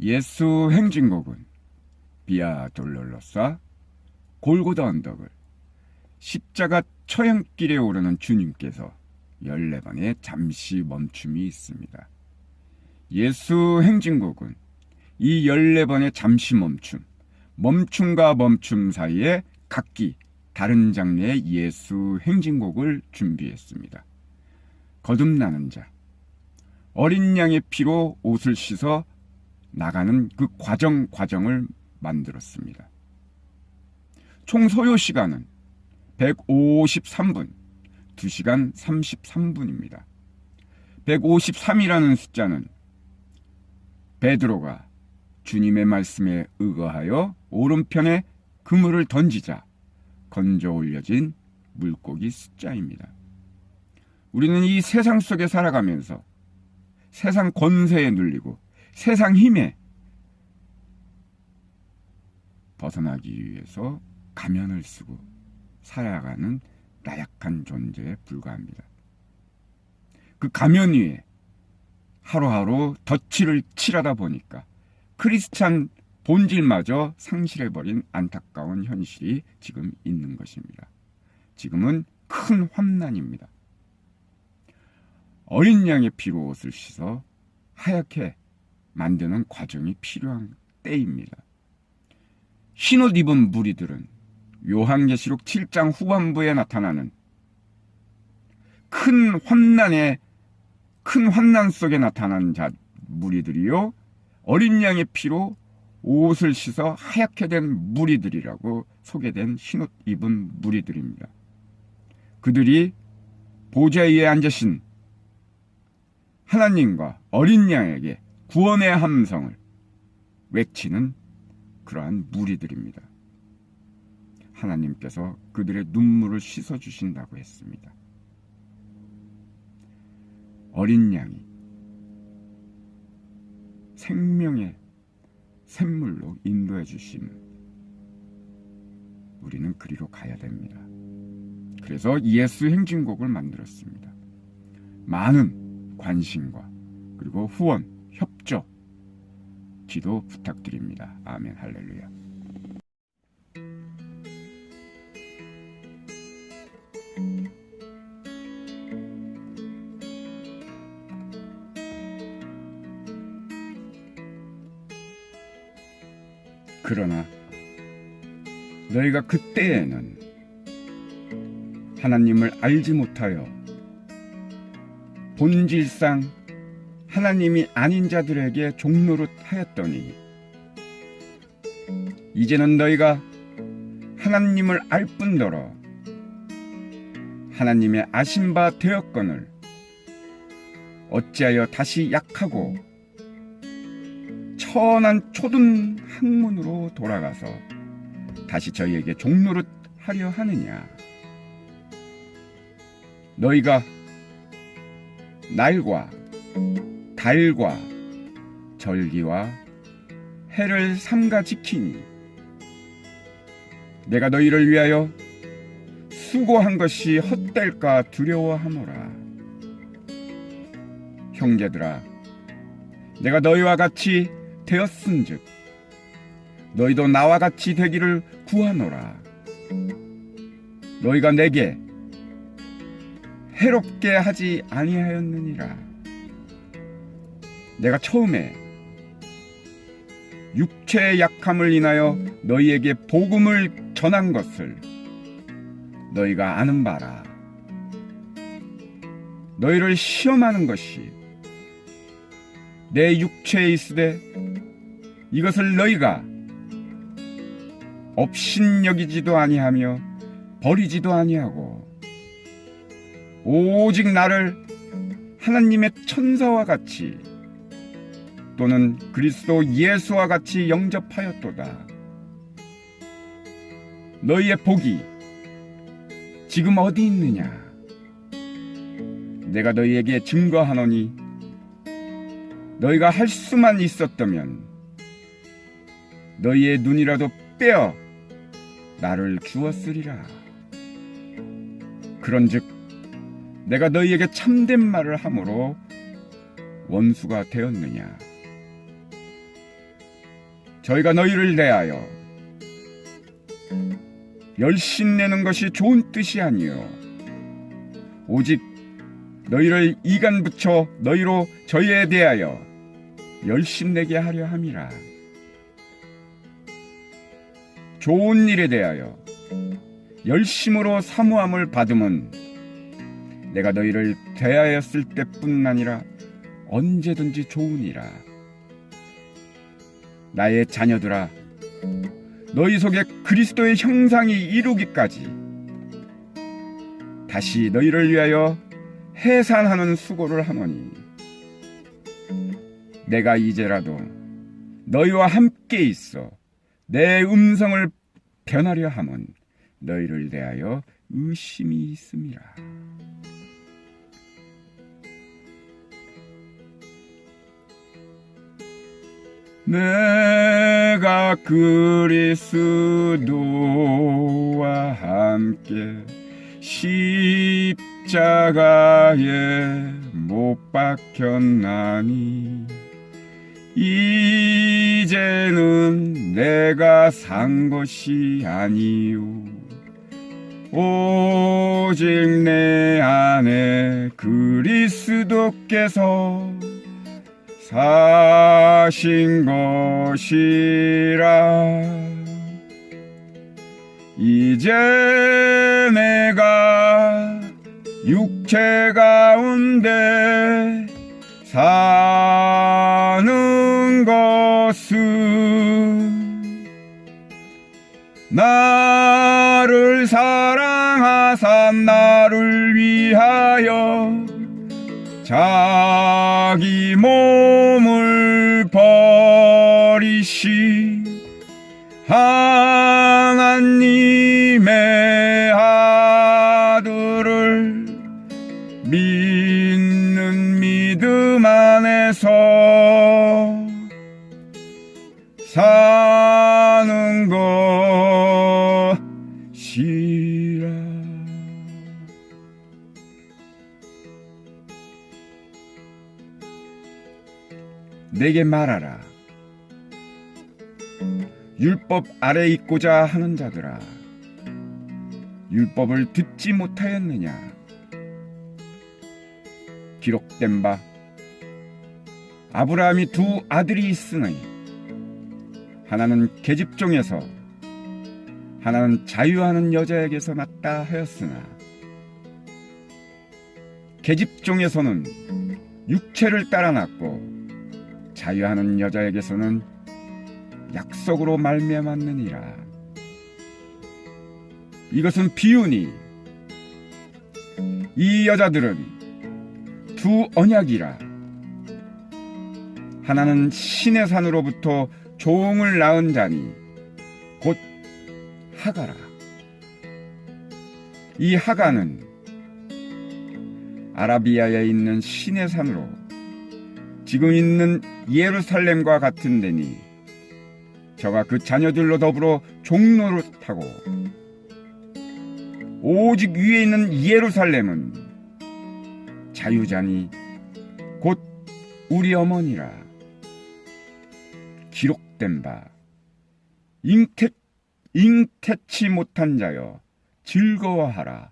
예수 행진곡은 비아 돌롤로사 골고다 언덕을 십자가 처형길에 오르는 주님께서 14번의 잠시 멈춤이 있습니다. 예수 행진곡은 이 14번의 잠시 멈춤, 멈춤과 멈춤 사이에 각기 다른 장르의 예수 행진곡을 준비했습니다. 거듭나는 자, 어린 양의 피로 옷을 씻어 나가는 그 과정 과정을 만들었습니다. 총 소요 시간은 153분, 2시간 33분입니다. 153이라는 숫자는 베드로가 주님의 말씀에 의거하여 오른편에 그물을 던지자 건져 올려진 물고기 숫자입니다. 우리는 이 세상 속에 살아가면서 세상 권세에 눌리고 세상 힘에 벗어나기 위해서 가면을 쓰고 살아가는 나약한 존재에 불과합니다. 그 가면 위에 하루하루 덧칠을 칠하다 보니까 크리스찬 본질마저 상실해버린 안타까운 현실이 지금 있는 것입니다. 지금은 큰 환난입니다. 어린 양의 피로 옷을 씻어 하얗게 만드는 과정이 필요한 때입니다. 흰옷 입은 무리들은 요한계시록 7장 후반부에 나타나는 큰 환난에 큰 환난 속에 나타난 자 무리들이요 어린 양의 피로 옷을 씻어 하얗게 된 무리들이라고 소개된 흰옷 입은 무리들입니다. 그들이 보좌 위에 앉으신 하나님과 어린 양에게 구원의 함성을 외치는 그러한 무리들입니다. 하나님께서 그들의 눈물을 씻어 주신다고 했습니다. 어린 양이 생명의 샘물로 인도해 주심 우리는 그리로 가야 됩니다. 그래서 예수 행진곡을 만들었습니다. 많은 관심과 그리고 후원, 협조, 기도 부탁드립니다. 아멘 할렐루야. 그러나 너희가 그때에는 하나님을 알지 못하여 본질상 하나님이 아닌 자들에게 종노릇 하였더니 이제는 너희가 하나님을 알 뿐더러 하나님의 아신 바 되었거늘 어찌하여 다시 약하고 천한 초든 학문으로 돌아가서 다시 저희에게 종노릇 하려 하느냐? 너희가 날과 달과 절기와 해를 삼가 지키니 내가 너희를 위하여 수고한 것이 헛될까 두려워하노라. 형제들아 내가 너희와 같이 되었은즉 너희도 나와 같이 되기를 구하노라. 너희가 내게 해롭게 하지 아니하였느니라 내가 처음에 육체의 약함을 인하여 너희에게 복음을 전한 것을 너희가 아는 바라. 너희를 시험하는 것이 내 육체에 있으되 이것을 너희가 업신여기지도 아니하며 버리지도 아니하고 오직 나를 하나님의 천사와 같이 또는 그리스도 예수와 같이 영접하였도다. 너희의 복이 지금 어디 있느냐? 내가 너희에게 증거하노니 너희가 할 수만 있었다면 너희의 눈이라도 빼어 나를 주었으리라. 그런즉 내가 너희에게 참된 말을 함으로 원수가 되었느냐? 저희가 너희를 대하여 열심 내는 것이 좋은 뜻이 아니요. 오직 너희를 이간 붙여 너희로 저희에 대하여 열심 내게 하려 함이라. 좋은 일에 대하여 열심으로 사모함을 받음은 내가 너희를 대하였을 때뿐 아니라 언제든지 좋으니라 나의 자녀들아 너희 속에 그리스도의 형상이 이루기까지 다시 너희를 위하여 해산하는 수고를 하노니 내가 이제라도 너희와 함께 있어 내 음성을 변하려 함은 너희를 대하여 의심이 있음이라. 내가 그리스도와 함께 십자가에 못 박혔나니 이제는 내가 산 것이 아니요 오직 내 안에 그리스도께서 사신 것이라. 이제 내가 육체 가운데 사는 것은 나를 사랑하사 나를 위하여 자 기 몸을 버리시 하나님의 아들을 믿는 믿음 안에서 말하라. 율법 아래 있고자 하는 자들아 율법을 듣지 못하였느냐? 기록된 바 아브라함이 두 아들이 있으니 하나는 계집종에서 하나는 자유하는 여자에게서 났다 하였으나 계집종에서는 육체를 따라 났고 자유하는 여자에게서는 약속으로 말미암았느니라. 이것은 비유니 이 여자들은 두 언약이라. 하나는 신의 산으로부터 종을 낳은 자니 곧 하가라. 이 하가는 아라비아에 있는 신의 산으로 지금 있는 예루살렘과 같은 데니 저가 그 자녀들로 더불어 종로를 타고 오직 위에 있는 예루살렘은 자유자니 곧 우리 어머니라 기록된 바 잉태, 잉태치 못한 자여 즐거워하라.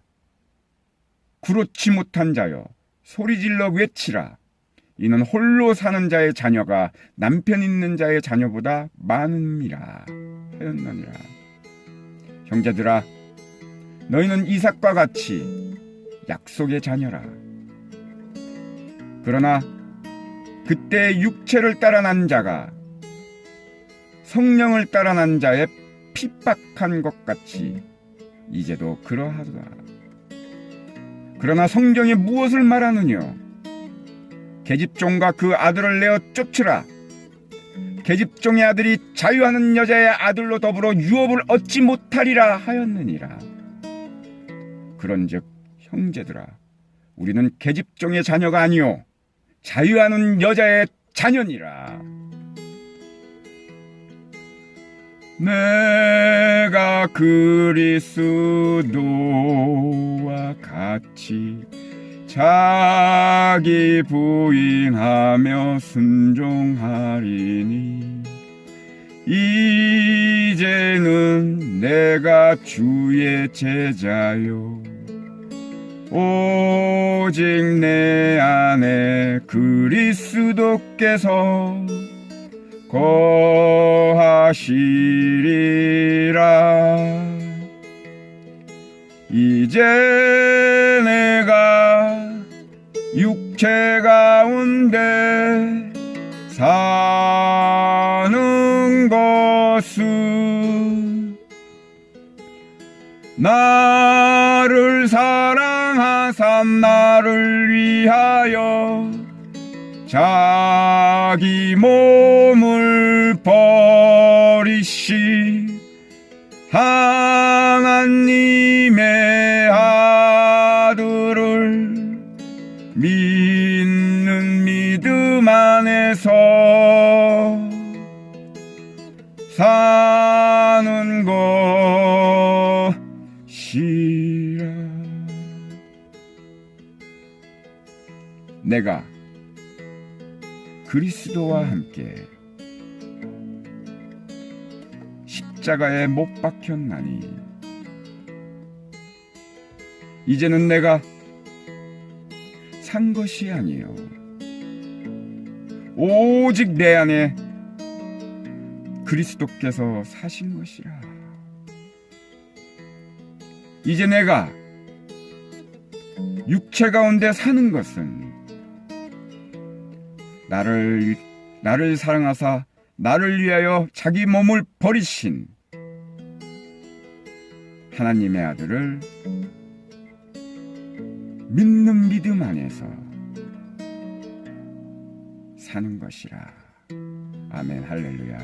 구로치 못한 자여 소리질러 외치라 이는 홀로 사는 자의 자녀가 남편 있는 자의 자녀보다 많음이라 하였느니라 형제들아 너희는 이삭과 같이 약속의 자녀라 그러나 그때 육체를 따라 난 자가 성령을 따라 난 자의 핍박한 것 같이 이제도 그러하도다. 그러나 성경이 무엇을 말하느냐? 계집종과 그 아들을 내어 쫓으라. 계집종의 아들이 자유하는 여자의 아들로 더불어 유업을 얻지 못하리라 하였느니라. 그런즉 형제들아, 우리는 계집종의 자녀가 아니요 자유하는 여자의 자녀니라. 내가 그리스도와 같이 자기 부인하며 순종하리니 이제는 내가 주의 제자요. 오직 내 안에 그리스도께서 거하시리라. 이제 육체 가운데 사는 것은 나를 사랑하사 나를 위하여 자기 몸을 버리시. 하나님의 믿는 믿음 안에서 사는 것이라. 내가 그리스도와 함께 십자가에 못 박혔나니 이제는 내가 산 것이 아니요. 오직 내 안에 그리스도께서 사신 것이라. 이제 내가 육체 가운데 사는 것은 나를 나를 사랑하사 나를 위하여 자기 몸을 버리신 하나님의 아들을 믿는 믿음 안에서 사는 것이라. 아멘 할렐루야.